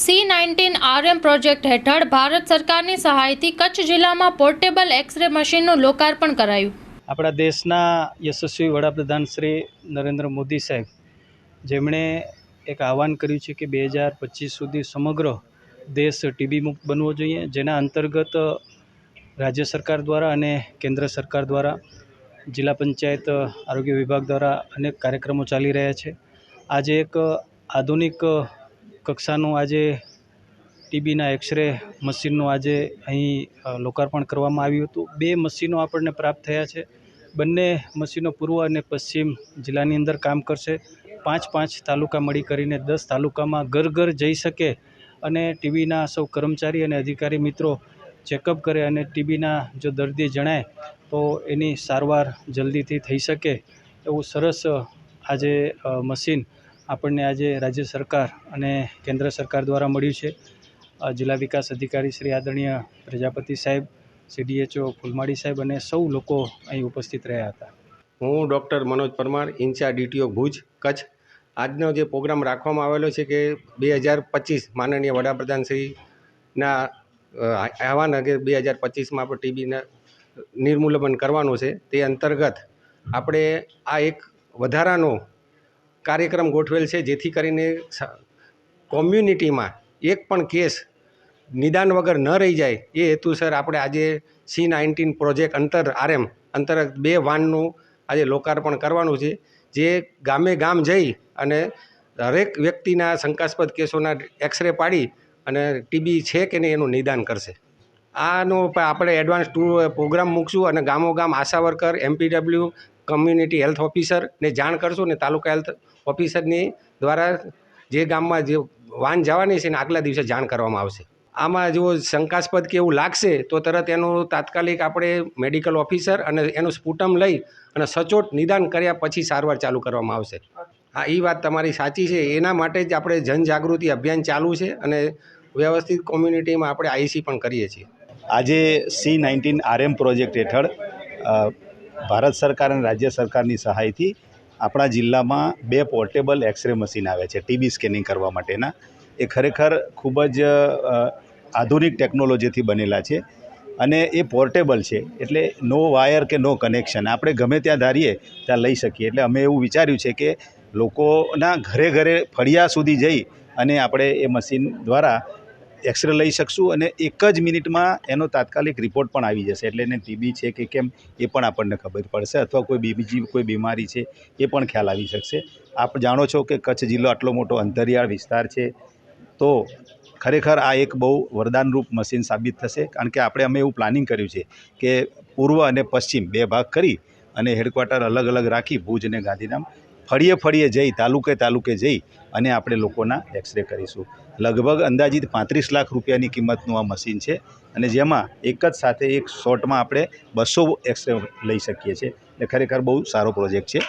C nineteen RM project હેઠળ ભારત સરકારની સહાયથી કચ્છ જિલ્લામાં પોર્ટેબલ એક્સરે મશીનનું લોકાર્પણ કરાયું. આપણા દેશના યશસ્વી વડાપ્રધાન શ્રી નરેન્દ્ર મોદી સાહેબ, જેમણે એક આહવાન કર્યું છે કે બે હજાર પચીસ સુધી સમગ્ર દેશ ટીબી મુક્ત બનવો જોઈએ, જેના અંતર્ગત રાજ્ય સરકાર દ્વારા અને કેન્દ્ર સરકાર દ્વારા જિલ્લા પંચાયત, આરોગ્ય વિભાગ દ્વારા અનેક કાર્યક્રમો ચાલી રહ્યા છે. આજે એક આધુનિક કક્ષાનું આજે ટીબીના એક્સરે મશીનનું આજે અહીં લોકાર્પણ કરવામાં આવ્યું હતું. બે મશીનો આપણને પ્રાપ્ત થયા છે. બંને મશીનો પૂર્વ અને પશ્ચિમ જિલ્લાની અંદર કામ કરશે. પાંચ પાંચ તાલુકા મળી કરીને દસ તાલુકામાં ઘર ઘર જઈ શકે અને ટીબીના સૌ કર્મચારી અને અધિકારી મિત્રો ચેકઅપ કરે અને ટીબીના જો દર્દી જણાય તો એની સારવાર જલ્દીથી થઈ શકે. એવું સરસ આજે મશીન આપણને આજે રાજ્ય સરકાર અને કેન્દ્ર સરકાર દ્વારા મળ્યું છે. જિલ્લા વિકાસ અધિકારી શ્રી આદરણીય પ્રજાપતિ સાહેબ સીડીએચઓ ફૂલમાળી સાહેબ અને સૌ લોકો અહીં ઉપસ્થિત રહ્યા હતા. હું doctor Manoj Parmar in-charge DTO Bhuj Kutch. આજનો જે પ્રોગ્રામ રાખવામાં આવેલો છે કે બે હજાર પચીસ માનનીય વડાપ્રધાન શ્રીના અ, આહવાન કે બે હજાર પચીસમાં આપણે ટીબીના નિર્મૂલન કરવાનું છે. તે અંતર્ગત આપણે આ એક વધારાનો કાર્યક્રમ ગોઠવેલ છે, જેથી કરીને કોમ્યુનિટીમાં એક પણ કેસ નિદાન વગર ન રહી જાય, એ હેતુસર આપણે આજે સી નાઇન્ટીન પ્રોજેક્ટ અંતર આરએમ અંતર્ગત બે વાનનું આજે લોકાર્પણ કરવાનું છે, જે ગામે ગામ જઈ અને દરેક વ્યક્તિના શંકાસ્પદ કેસોના એક્સરે પાડી અને ટીબી છે કે નહીં એનું નિદાન કરશે. આનો આપણે એડવાન્સ ટુ, પ્રોગ્રામ મૂકશું અને ગામો ગામ ASHA worker MPW community health ઓફિસરને જાણ કરશું ને તાલુકા હેલ્થ ઓફિસરની દ્વારા જે ગામમાં જે વાન જવાની છે ને આગલા દિવસે જાણ કરવામાં આવશે. આમાં જો શંકાસ્પદ કે એવું લાગશે તો તરત એનું તાત્કાલિક આપણે મેડિકલ ઓફિસર અને એનું સ્પુટમ લઈ અને સચોટ નિદાન કર્યા પછી સારવાર ચાલુ કરવામાં આવશે. હા એ વાત તમારી સાચી છે. એના માટે જ આપણે જનજાગૃતિ અભિયાન ચાલુ છે અને વ્યવસ્થિત કોમ્યુનિટીમાં આપણે આઈસી પણ કરીએ છીએ. આજે સી નાઇન્ટીન આરએમ પ્રોજેક્ટ હેઠળ ભારત સરકાર અને રાજ્ય સરકારની સહાયથી આપણા જિલ્લામાં બે પોર્ટેબલ એક્સરે મશીન આવે છે, ટીબી સ્કેનિંગ કરવા માટેના. એ ખરેખર ખૂબ જ આધુનિક ટેકનોલોજીથી બનેલા છે અને એ પોર્ટેબલ છે એટલે નો વાયર કે નો કનેક્શન. આપણે ગમે ત્યાં ધારીએ ત્યાં લઈ શકીએ. એટલે અમે એવું વિચાર્યું છે કે લોકોના ઘરે ઘરે ફળિયા સુધી જઈ અને આપણે એ મશીન દ્વારા એક્સરે લઈ શકશું અને એક જ મિનિટમાં એનો તાત્કાલિક રિપોર્ટ પણ આવી જશે. એટલે એને ટીબી છે કે કેમ, એ પણ આપણને ખબર પડશે અથવા કોઈ બીજી કોઈ બીમારી છે, એ પણ ખ્યાલ આવી શકશે. આપ જાણો છો કે કચ્છ જિલ્લો આટલો મોટો અંતરિયાળ વિસ્તાર છે, તો ખરેખર આ એક બહુ વરદાનરૂપ મશીન સાબિત થશે. કારણ કે આપણે, અમે એવું પ્લાનિંગ કર્યું છે કે પૂર્વ અને પશ્ચિમ બે ભાગ કરી અને હેડક્વાર્ટર અલગ અલગ રાખી ભુજ અને ગાંધીધામ. ફળીએ ફળીએ જઈ, તાલુકે તાલુકે જઈ અને આપણે લોકોના એક્સરે કરીશું. લગભગ અંદાજિત પાંત્રીસ લાખ રૂપિયાની કિંમતનું આ મશીન છે અને જેમાં એક જ સાથે એક શોટમાં આપણે બસો એક્સરે લઈ શકીએ છીએ. એટલે ખરેખર બહુ સારો પ્રોજેક્ટ છે.